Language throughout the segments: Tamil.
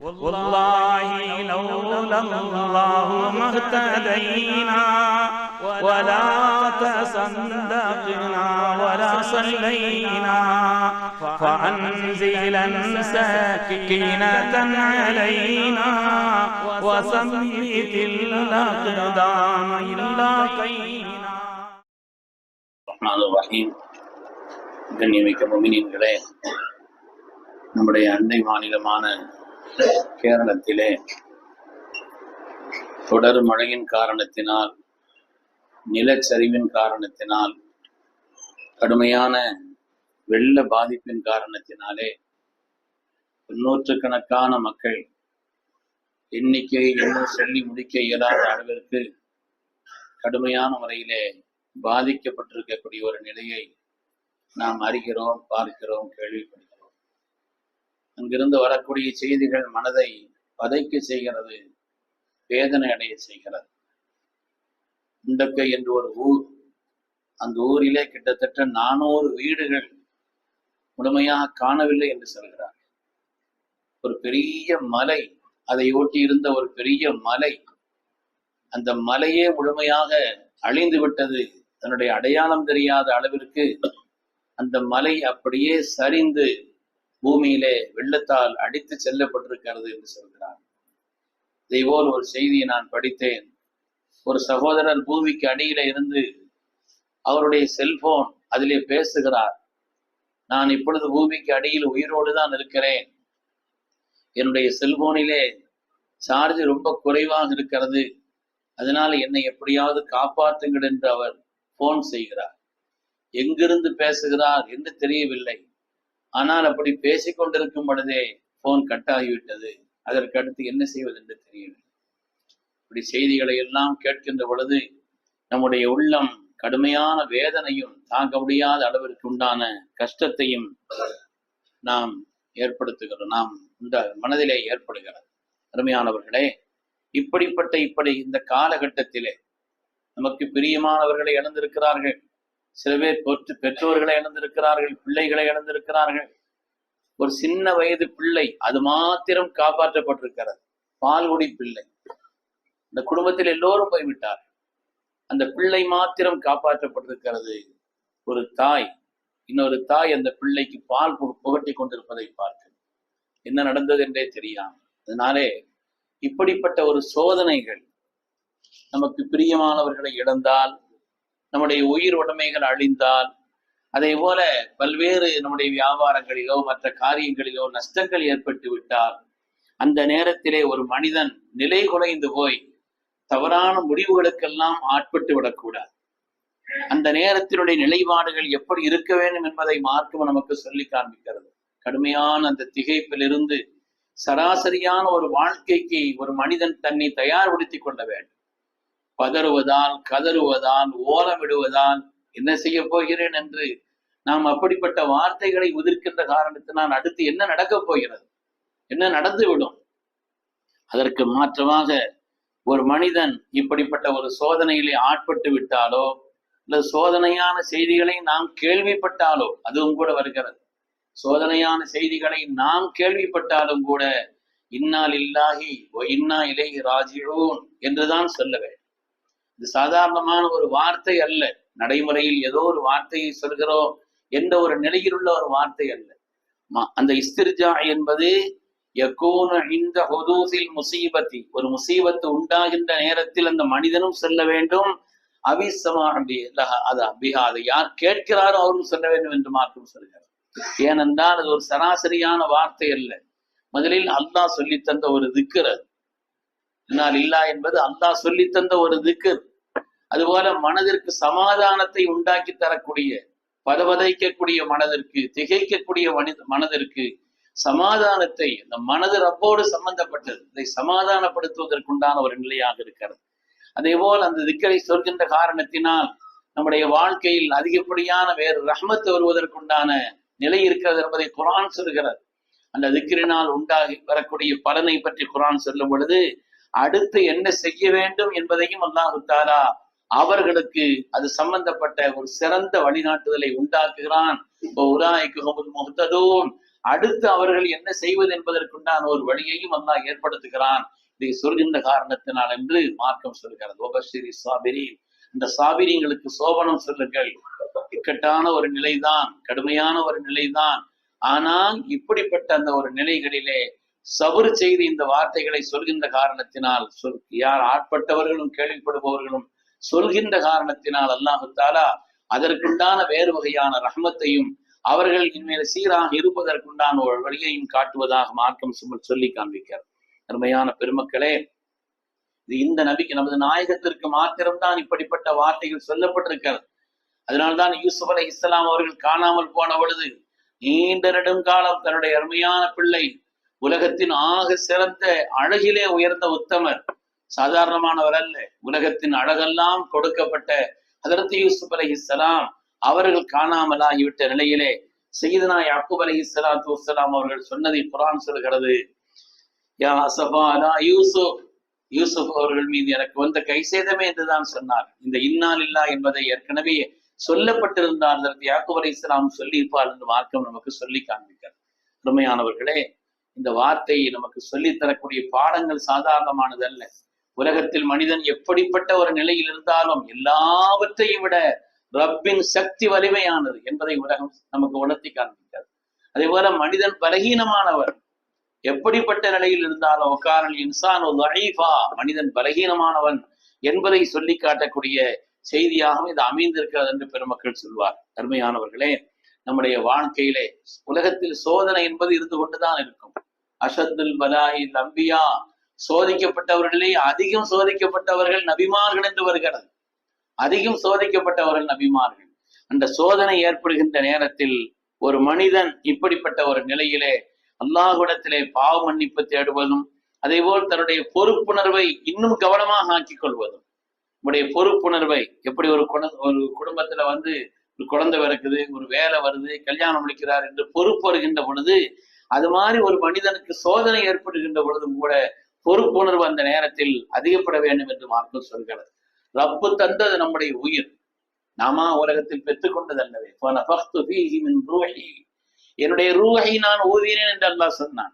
والله لولا الله ما اهتدينا ولا تصدقنا ولا صلينا فأنزلا سكينة علينا وثبت الأقدام إلا قينا ரஹ்மான் ரஹீம் கண்ணியமிக்க முமினின்களே நம்முடைய அண்டை மாநிலமான கேரளத்திலே தொடர் மழையின் காரணத்தினால் நிலச்சரிவின் காரணத்தினால் கடுமையான வெள்ள பாதிப்பின் காரணத்தினாலே நூற்றுக்கணக்கான மக்கள் எண்ணிக்கை இன்னும் சொல்லி முடிக்க இயலாத அளவிற்கு கடுமையான முறையிலே பாதிக்கப்பட்டிருக்கக்கூடிய ஒரு நிலையை நாம் அறிகிறோம் பார்க்கிறோம் கேள்விப்படுகிறோம். அங்கிருந்து வரக்கூடிய செய்திகள் மனதை பதைக்க செய்கிறது வேதனை அடைய செய்கிறது. இண்டக்கை என்று ஒரு ஊர் அந்த ஊரிலே கிட்டத்தட்ட நானூறு வீடுகள் முழுமையாக காணவில்லை என்று சொல்கிறார் ஒரு பெரிய மலை அதை ஒட்டி இருந்த ஒரு பெரிய மலை அந்த மலையே முழுமையாக அழிந்து விட்டது. தன்னுடைய அடையாளம் தெரியாத அளவிற்கு அந்த மலை அப்படியே சரிந்து பூமியிலே வெள்ளத்தால் அடித்து செல்லப்பட்டிருக்கிறது என்று சொல்கிறார். இதேபோல் ஒரு செய்தியை நான் படித்தேன். ஒரு சகோதரர் பூமிக்கு அடியில இருந்து அவருடைய செல்போன் அதிலே பேசுகிறார். நான் இப்பொழுது பூமிக்கு அடியில் உயிரோடு தான் இருக்கிறேன். என்னுடைய செல்போனிலே சார்ஜ் ரொம்ப குறைவாக இருக்கிறது. அதனால என்னை எப்படியாவது காப்பாற்றுங்கள் என்று அவர் போன் செய்கிறார். எங்கிருந்து பேசுகிறார்? என்று தெரியவில்லை. ஆனால் அப்படி பேசிக் கொண்டிருக்கும் பொழுதே போன் கட் ஆகிவிட்டது. அதற்கு அடுத்து என்ன செய்வது என்று தெரியவில்லை. இப்படி செய்திகளை எல்லாம் கேட்கின்ற பொழுது நம்முடைய உள்ளம் கடுமையான வேதனையும் தாங்க முடியாத அளவிற்கு உண்டான கஷ்டத்தையும் நாம் ஏற்படுத்துகிறோம் நாம் இந்த மனதிலே ஏற்படுகிறது. அருமையானவர்களே இப்படிப்பட்ட இப்படி இந்த காலகட்டத்திலே நமக்கு பிரியமானவர்களை இழந்திருக்கிறார்கள். சில பேர் பெற்று பெற்றோர்களை இழந்திருக்கிறார்கள் பிள்ளைகளை இழந்திருக்கிறார்கள். ஒரு சின்ன வயது பிள்ளை அது மாத்திரம் காப்பாற்றப்பட்டிருக்கிறது. பால்குடி பிள்ளை. இந்த குடும்பத்தில் எல்லோரும் போய்விட்டார் அந்த பிள்ளை மாத்திரம் காப்பாற்றப்பட்டிருக்கிறது. ஒரு தாய் இன்னொரு தாய் அந்த பிள்ளைக்கு பால் புகட்டி கொண்டிருப்பதை பார்க்க என்ன நடந்தது என்றே தெரியாம அதனாலே இப்படிப்பட்ட ஒரு சோதனைகள் நமக்கு பிரியமானவர்களை இழந்தால் நம்முடைய உயிர் உடைமைகள் அழிந்தால் அதே போல பல்வேறு நம்முடைய வியாபாரங்களிலோ மற்ற காரியங்களிலோ நஷ்டங்கள் ஏற்பட்டு விட்டால் அந்த நேரத்திலே ஒரு மனிதன் நிலை குலைந்து போய் தவறான முடிவுகளுக்கெல்லாம் ஆட்பட்டு விடக்கூடாது. அந்த நேரத்தினுடைய நிலைப்பாடுகள் எப்படி இருக்க வேண்டும் என்பதை மார்க்கம் நமக்கு சொல்லி காண்பிக்கிறது. கடுமையான அந்த திகைப்பிலிருந்து சராசரியான ஒரு வாழ்க்கைக்கு ஒரு மனிதன் தன்னை தயார்படுத்திக் கொள்ள வேண்டும். பதறுவதால் கதறுவதால் ஓலமிடுவதால் என்ன செய்ய போகிறேன் என்று நாம் அப்படிப்பட்ட வார்த்தைகளை உதிர்க்கின்ற காரணத்தினால் அடுத்து என்ன நடக்கப் போகிறது? என்ன நடந்துவிடும்? அதற்கு மாற்றமாக ஒரு மனிதன் இப்படிப்பட்ட ஒரு சோதனையிலே ஆட்பட்டு விட்டாலோ இல்ல சோதனையான செய்திகளை நாம் கேள்விப்பட்டாலோ அதுவும் கூட வருகிறது. சோதனையான செய்திகளை நாம் கேள்விப்பட்டாலும் கூட இன்னால் இல்லாஹி ஓ இன்னா இலை ராஜிழோன் என்றுதான் சொல்ல வேண்டும். இது சாதாரணமான ஒரு வார்த்தை அல்ல. நடைமுறையில் ஏதோ ஒரு வார்த்தையை சொல்கிறோம் என்ற ஒரு நிலையில் உள்ள ஒரு வார்த்தை அல்ல. ம- அந்த இஸ்திர்ஜா என்பது யகூனு இந்த ஹொதூசில் முசீபத்தி. ஒரு முசீபத்து உண்டாகின்ற நேரத்தில் அந்த மனிதனும் செல்ல வேண்டும். அபிசமா அது அபிஹா அதை யார் கேட்கிறாரோ அவரும் சொல்ல வேண்டும் என்று மாற்றம் சொல்கிறார் ஏனென்றால் அது ஒரு சராசரியான வார்த்தை அல்ல. முதலில் அல்லாஹ் சொல்லி தந்த ஒரு திக்கர் என்னால் இல்லா என்பது அல்லாஹ் சொல்லி தந்த ஒரு திக்கர். அதுபோல மனதிற்கு சமாதானத்தை உண்டாக்கி தரக்கூடிய பதவதைக்கக்கூடிய மனதிற்கு திகைக்கக்கூடிய மனித மனதிற்கு சமாதானத்தை அந்த மனது ரப்போடு சம்பந்தப்பட்டது. இதை சமாதானப்படுத்துவதற்குண்டான ஒரு நிலையாக இருக்கிறது. அதே போல் அந்த திக்கரை சொல்கின்ற காரணத்தினால் நம்முடைய வாழ்க்கையில் அதிகப்படியான வேறு ரஹமத்து வருவதற்குண்டான நிலை இருக்கிறது என்பதை குரான் சொல்கிறது அந்த திக்கிரினால் உண்டாகி வரக்கூடிய பலனை பற்றி குரான் சொல்லும் பொழுது அடுத்து என்ன செய்ய வேண்டும் என்பதையும் அல்லாஹு தாலா அவர்களுக்கு அது சம்பந்தப்பட்ட ஒரு சிறந்த வழிகாட்டுதலை உண்டாக்குகிறான். இப்போ அடுத்து அவர்கள் என்ன செய்வது என்பதற்குண்டான ஒரு வழியையும் அல்லாஹ் ஏற்படுத்துகிறான். இதை சொல்கின்ற காரணத்தினால் என்று மார்க்கம் சொல்கிறது. உபஸ்ரீ சாபிரி இந்த சாபிரிங்களுக்கு சோபனம் சொல்லுங்கள். இக்கட்டான ஒரு நிலைதான் கடுமையான ஒரு நிலைதான். ஆனால் இப்படிப்பட்ட அந்த ஒரு நிலைகளிலே சபுர் செய்து இந்த வார்த்தைகளை சொல்கின்ற காரணத்தினால் சொல் யார் ஆட்பட்டவர்களும் கேள்விப்படுபவர்களும் சொல்கின்ற காரணத்தினால் அல்லாஹு தாலா அதற்குண்டான வேறு வகையான ரஹமத்தையும் அவர்கள் இனிமேல் சீராக இருப்பதற்குண்டான ஒரு வழியையும் காட்டுவதாக மார்க்கம் சுமல் சொல்லி காண்பிக்கிறார் அருமையான பெருமக்களே இது இந்த நபிக்கு நமது நாயகத்திற்கு மாத்திரம்தான் இப்படிப்பட்ட வார்த்தைகள் சொல்லப்பட்டிருக்கிறது. அதனால்தான் யூசுப் அலை இஸ்லாம் அவர்கள் காணாமல் போன பொழுது நீண்ட நெடுங்காலம் தன்னுடைய அருமையான பிள்ளை உலகத்தின் ஆக சிறந்த அழகிலே உயர்ந்த உத்தமர் சாதாரணமானவர் அல்ல. உலகத்தின் அழகெல்லாம் கொடுக்கப்பட்ட ஹதரத் யூசுப் அலி இஸ்லாம் அவர்கள் காணாமலாகிவிட்ட நிலையிலே செய்தனா யாக்கூப் அலி இஸ்லாத்து வஸ்லாம் அவர்கள் சொன்னதை குரான் சொல்கிறது. யா அசபா யூசுப். யூசுப் அவர்கள் மீது எனக்கு வந்த கை சேதமே என்றுதான் சொன்னார். இந்த இன்னால் இல்லா என்பதை ஏற்கனவே சொல்லப்பட்டிருந்தார். அதற்கு யாக்கூப் அலி இஸ்லாம் சொல்லியிருப்பார் என்று மார்க்கம் நமக்கு சொல்லி காண்பிக்கிறார் அருமையானவர்களே இந்த வார்த்தையை நமக்கு சொல்லித் தரக்கூடிய பாடங்கள் சாதாரணமானது அல்ல உலகத்தில் மனிதன் எப்படிப்பட்ட ஒரு நிலையில் இருந்தாலும் எல்லாவற்றையும் விட ரப்பின் சக்தி வலிமையானது என்பதை உலகம் நமக்கு உணர்த்தி காண்பிக்கிறது. அதே போல மனிதன் பலகீனமானவர் எப்படிப்பட்ட நிலையில் இருந்தாலும் உக்காரல் இன்சான் மனிதன் பலகீனமானவன் என்பதை சொல்லி காட்டக்கூடிய செய்தியாகவும் இது அமைந்திருக்கிறது என்று பெருமக்கள் சொல்வார். அருமையானவர்களே நம்முடைய வாழ்க்கையிலே உலகத்தில் சோதனை என்பது இருந்து கொண்டுதான் இருக்கும். அஷத்துல் பலாயி அம்பியா சோதிக்கப்பட்டவர்களே அதிகம் சோதிக்கப்பட்டவர்கள் நபிமார்கள் என்று வருகிறது. அதிகம் சோதிக்கப்பட்டவர்கள் நபிமார்கள். அந்த சோதனை ஏற்படுகின்ற நேரத்தில் ஒரு மனிதன் இப்படிப்பட்ட ஒரு நிலையிலே அல்லாஹுடத்திலே பாவ மன்னிப்பு தேடுவதும் அதே போல் தன்னுடைய பொறுப்புணர்வை இன்னும் கவனமாக ஆக்கிக் கொள்வதும். நம்முடைய பொறுப்புணர்வை எப்படி ஒரு குழந்த ஒரு குடும்பத்துல வந்து ஒரு குழந்தை பிறக்குது ஒரு வேலை வருது கல்யாணம் முடிக்கிறார் என்று பொறுப்பு வருகின்ற பொழுது அது மாதிரி ஒரு மனிதனுக்கு சோதனை ஏற்படுகின்ற பொழுதும் கூட பொறுப்புணர்வு அந்த நேரத்தில் அதிகப்பட வேண்டும் என்று மார்க்கம் சொல்கிறது ரப்பு தந்தது நம்முடைய உயிர். நாம உலகத்தில் பெற்றுக்கொண்டது அல்லவே என்னுடைய ரூஹை நான் ஊதினேன் என்று அல்லாஹ் சொன்னான்.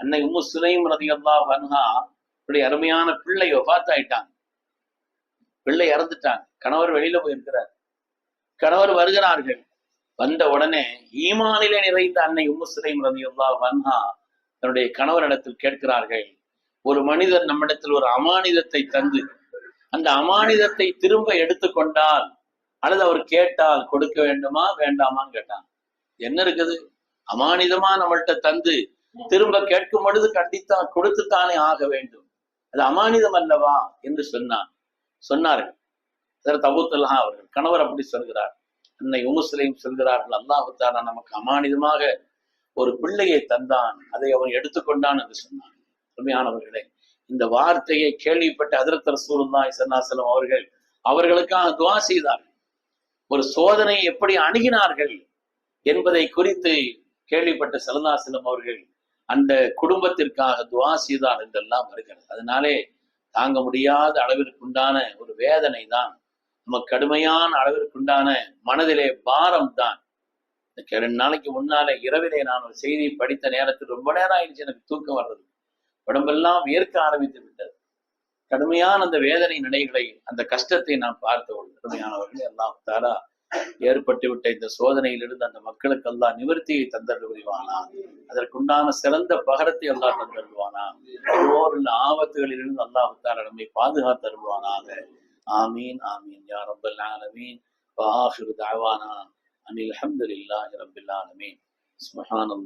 அன்னை உம்மு சுலைம் ரதி அல்லாஹ் அருமையான பிள்ளை ஒஃபாத்தாயிட்டாங்க பிள்ளை இறந்துட்டாங்க. கணவர் வெளியில போயிருக்கிறார். கணவர் வருகிறார்கள். வந்த உடனே ஈமானிலே நிறைந்த அன்னை உம்மு சுலைம் ரதி அல்லாஹ் தன்னுடைய கணவரிடத்தில் கேட்கிறார்கள் ஒரு மனிதர் நம்மிடத்தில் ஒரு அமானிதத்தை தந்து அந்த அமானிதத்தை திரும்ப எடுத்துக்கொண்டால் அல்லது அவர் கேட்டால் கொடுக்க வேண்டுமா வேண்டாமான்னு கேட்டான். என்ன இருக்குது? அமானிதமா நம்மள்கிட்ட தந்து திரும்ப கேட்கும் பொழுது கண்டித்தான் கொடுத்துத்தானே ஆக வேண்டும். அது அமானிதம் அல்லவா? என்று சொன்னான். சொன்னார்கள். சார் தபுத்தல்லா அவர்கள் கணவர் அப்படி சொல்கிறார். அன்னை உமுஸ்லையும் சொல்கிறார்கள் அல்லாஹுத்தாரா நமக்கு அமானிதமாக ஒரு பிள்ளையை தந்தான் அதை அவன் எடுத்துக்கொண்டான் என்று சொன்னான். உண்மையானவர்களே இந்த வார்த்தையை கேள்விப்பட்ட அதிரத் ரசூலுல்லாஹி சன்னாசலம் அவர்கள் அவர்களுக்காக துவா செய்தார்கள். ஒரு சோதனை எப்படி அணுகினார்கள் என்பதை குறித்து கேள்விப்பட்ட சலந்தாசலம் அவர்கள் அந்த குடும்பத்திற்காக துவா செய்தார் என்றெல்லாம் வருகிறது. அதனாலே தாங்க முடியாத அளவிற்குண்டான ஒரு வேதனை தான் நம்ம கடுமையான அளவிற்குண்டான மனதிலே பாரம் தான் இந்த ரெண்டு நாளைக்கு முன்னால இரவிலே நான் ஒரு செய்தி படித்த நேரத்தில் ரொம்ப நேரம் ஆயிடுச்சு எனக்கு தூக்கம் வர்றது உடம்பெல்லாம் வியர்க்க ஆரம்பித்து விட்டது. கடுமையான அந்த வேதனை நிலைகளை அந்த கஷ்டத்தை நான் பார்த்தவர்கள் கடுமையானவர்கள் எல்லாம் தாரா ஏற்பட்டு விட்ட இந்த சோதனையிலிருந்து அந்த மக்களுக்கு எல்லாம் நிவர்த்தியை தந்தருவானா அதற்குண்டான சிறந்த பகரத்தை எல்லாம் தந்தருவானா ஓரில் ஆபத்துகளிலிருந்து அல்லாஹுத்தார நம்மை பாதுகாத்தருவானாக ஆமீன் ஆமீன். யா ரப்பல் ஆலமீன். வாஹிரு தாவானா அனில் அஹமதுல்லாஹி ரப்பில் ஆலமீன். சுபஹானல்லாஹ்